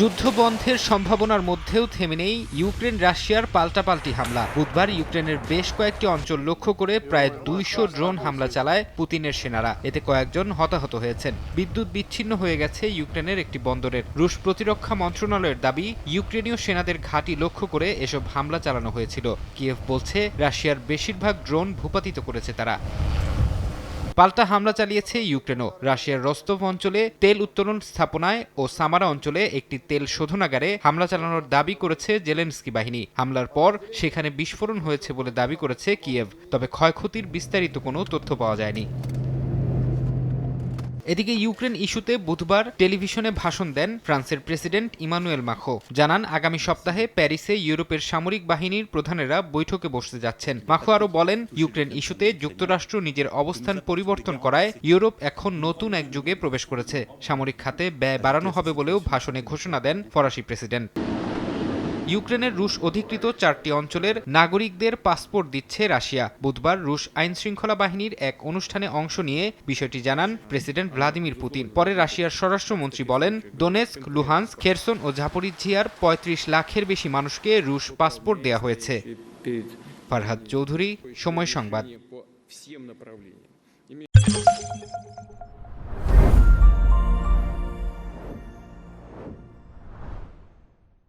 যুদ্ধবন্ধের সম্ভাবনার মধ্যেও থেমে নেই ইউক্রেন রাশিয়ার পাল্টাপাল্টি হামলা। বুধবার ইউক্রেনের বেশ কয়েকটি অঞ্চল লক্ষ্য করে প্রায় দুইশো ড্রোন হামলা চালায় পুতিনের সেনারা। এতে কয়েকজন হতাহত হয়েছেন। বিদ্যুৎ বিচ্ছিন্ন হয়ে গেছে ইউক্রেনের একটি বন্দরের। রুশ প্রতিরক্ষা মন্ত্রণালয়ের দাবি, ইউক্রেনীয় সেনাদের ঘাঁটি লক্ষ্য করে এসব হামলা চালানো হয়েছিল। কিয়েভ বলছে, রাশিয়ার বেশিরভাগ ড্রোন ভূপাতিত করেছে তারা। পাল্টা হামলা চালিয়েছে ইউক্রেনও। রাশিয়ার রস্তভ অঞ্চলে তেল উত্তোলন স্থাপনায় ও সামারা অঞ্চলে একটি তেল শোধনাগারে হামলা চালানোর দাবি করেছে জেলেন্সকি বাহিনী। হামলার পর সেখানে বিস্ফোরণ হয়েছে বলে দাবি করেছে কিয়েভ, তবে ক্ষয়ক্ষতির বিস্তারিত কোনো তথ্য পাওয়া যায়নি। এদিকে ইউক্রেন ইস্যুতে বুধবার টেলিভিশনে ভাষণ দেন ফ্রান্সের প্রেসিডেন্ট ইমানুয়েল মাখো। জানান, আগামী সপ্তাহে প্যারিসে ইউরোপের সামরিক বাহিনীর প্রধানেরা বৈঠকে বসতে যাচ্ছেন। মাখো আরও বলেন, ইউক্রেন ইস্যুতে যুক্তরাষ্ট্র নিজের অবস্থান পরিবর্তন করায় ইউরোপ এখন নতুন এক যুগে প্রবেশ করেছে। সামরিক খাতে ব্যয় বাড়ানো হবে বলেও ভাষণে ঘোষণা দেন ফরাসি প্রেসিডেন্ট। ইউক্রেনের রুশ অধিকৃত চারটি অঞ্চলের নাগরিকদের পাসপোর্ট দিচ্ছে রাশিয়া। বুধবার রুশ আইন শৃঙ্খলা বাহিনীর এক অনুষ্ঠানে অংশ নিয়ে বিষয়টি জানান প্রেসিডেন্ট ভ্লাদিমির পুতিন। পরে রাশিয়ার স্বরাষ্ট্রমন্ত্রী বলেন ডোনেস্ক লুহান্স খেরসন ও ঝাপরিঝিয়ার পঁয়ত্রিশ লাখের বেশি মানুষকে রুশ পাসপোর্ট দেয়া হয়েছে। ফারহাদ চৌধুরী, সময় সংবাদ।